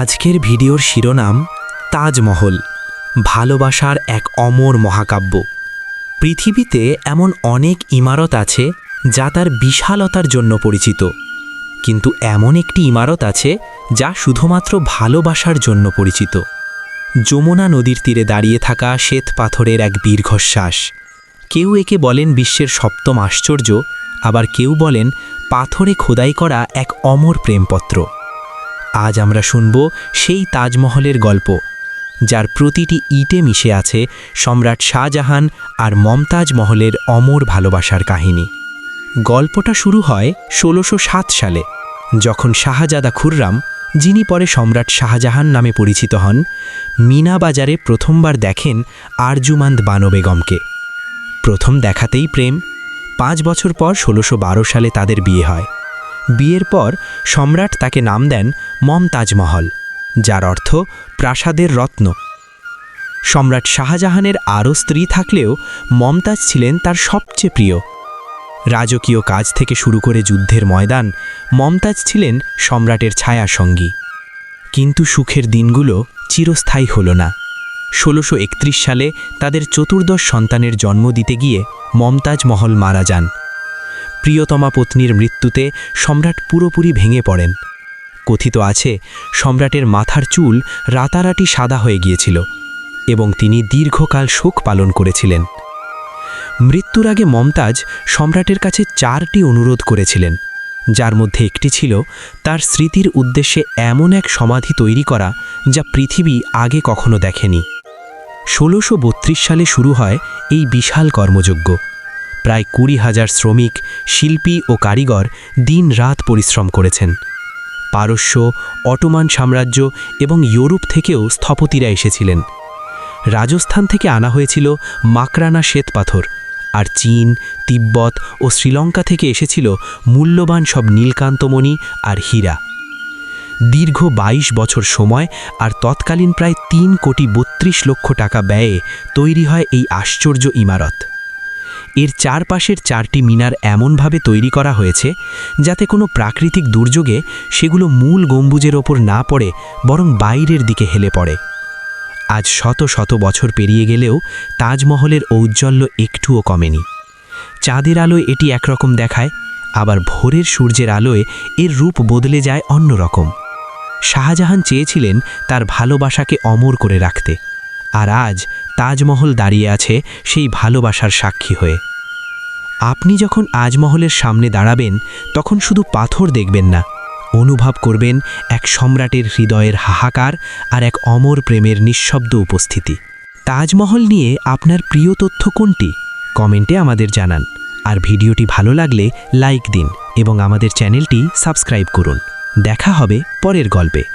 আজকের ভিডিওর শিরোনাম তাজমহল, ভালোবাসার এক অমর মহাকাব্য। পৃথিবীতে এমন অনেক ইমারত আছে যা তার বিশালতার জন্য পরিচিত। কিন্তু এমন একটি ইমারত আছে যা শুধুমাত্র ভালোবাসার জন্য পরিচিত। যমুনা নদীর তীরে দাঁড়িয়ে থাকা শ্বেত পাথরের এক দীর্ঘশ্বাস। কেউ একে বলেন বিশ্বের সপ্তম আশ্চর্য, আবার কেউ বলেন পাথরে খোদাই করা এক অমর প্রেমপত্র। আজ আমরা শুনব সেই তাজমহলের গল্প, যার প্রতিটি ইটে মিশে আছে সম্রাট শাহজাহান আর মমতাজ মহলের অমর ভালোবাসার কাহিনী। গল্পটা শুরু হয় ষোলোশো সালে, যখন শাহজাদা খুররাম, যিনি পরে সম্রাট শাহজাহান নামে পরিচিত হন, মিনা বাজারে প্রথমবার দেখেন আরজুমান্দ বানো বেগমকে। প্রথম দেখাতেই প্রেম, পাঁচ বছর পর ষোলোশো সালে তাদের বিয়ে হয়। বিয়ের পর সম্রাট তাকে নাম দেন মমতাজ মহল, যার অর্থ প্রাসাদের রত্ন। সম্রাট শাহজাহানের আরও স্ত্রী থাকলেও মমতাজ ছিলেন তার সবচেয়ে প্রিয়। রাজকীয় কাজ থেকে শুরু করে যুদ্ধের ময়দান মমতাজ ছিলেন সম্রাটের ছায়া সঙ্গী কিন্তু সুখের দিনগুলো চিরস্থায়ী হল না। ষোলোশো সালে তাদের চতুর্দশ সন্তানের জন্ম দিতে গিয়ে মমতাজ মহল মারা যান। প্রিয়তমা পত্নীর মৃত্যুতে সম্রাট পুরোপুরি ভেঙে পড়েন। কথিত আছে, সম্রাটের মাথার চুল রাতারাতি সাদা হয়ে গিয়েছিল এবং তিনি দীর্ঘকাল শোক পালন করেছিলেন। মৃত্যুর আগে মমতাজ সম্রাটের কাছে চারটি অনুরোধ করেছিলেন, যার মধ্যে একটি ছিল তার স্মৃতির উদ্দেশ্যে এমন এক সমাধি তৈরি করা যা পৃথিবী আগে কখনো দেখেনি। ষোলোশো সালে শুরু হয় এই বিশাল কর্মযজ্ঞ। প্রায় কুড়ি হাজার শ্রমিক, শিল্পী ও কারিগর দিন রাত পরিশ্রম করেছেন। পারস্য, অটোমান সাম্রাজ্য এবং ইউরোপ থেকেও স্থপতিরা এসেছিলেন। রাজস্থান থেকে আনা হয়েছিল মাকরানা শ্বেতপাথর আর চীন, তিব্বত ও শ্রীলঙ্কা থেকে এসেছিল মূল্যবান সব নীলকান্তমণি আর হীরা। দীর্ঘ ২২ বছর সময় আর তৎকালীন প্রায় তিন কোটি বত্রিশ লক্ষ টাকা ব্যয়ে তৈরি হয় এই আশ্চর্য ইমারত। এর চারপাশের চারটি মিনার এমনভাবে তৈরি করা হয়েছে যাতে কোনো প্রাকৃতিক দুর্যোগে সেগুলো মূল গম্বুজের ওপর না পড়ে, বরং বাইরের দিকে হেলে পড়ে। আজ শত শত বছর পেরিয়ে গেলেও তাজমহলের ঔজ্জ্বল্য একটুও কমেনি। চাঁদের আলোয় এটি একরকম দেখায়, আবার ভোরের সূর্যের আলোয় এর রূপ বদলে যায় অন্যরকম। শাহজাহান চেয়েছিলেন তার ভালোবাসাকে অমর করে রাখতে, আর আজ তাজমহল দাঁড়িয়ে আছে সেই ভালোবাসার সাক্ষী হয়ে। আপনি যখন আজমহলের সামনে দাঁড়াবেন, তখন শুধু পাথর দেখবেন না। অনুভব করবেন এক সম্রাটের হৃদয়ের হাহাকার আর এক অমর প্রেমের নিঃশব্দ উপস্থিতি। তাজমহল নিয়ে আপনার প্রিয় তথ্য কোনটি? কমেন্টে আমাদের জানান। আর ভিডিওটি ভালো লাগলে লাইক দিন এবং আমাদের চ্যানেলটি সাবস্ক্রাইব করুন। দেখা হবে পরের গল্পে।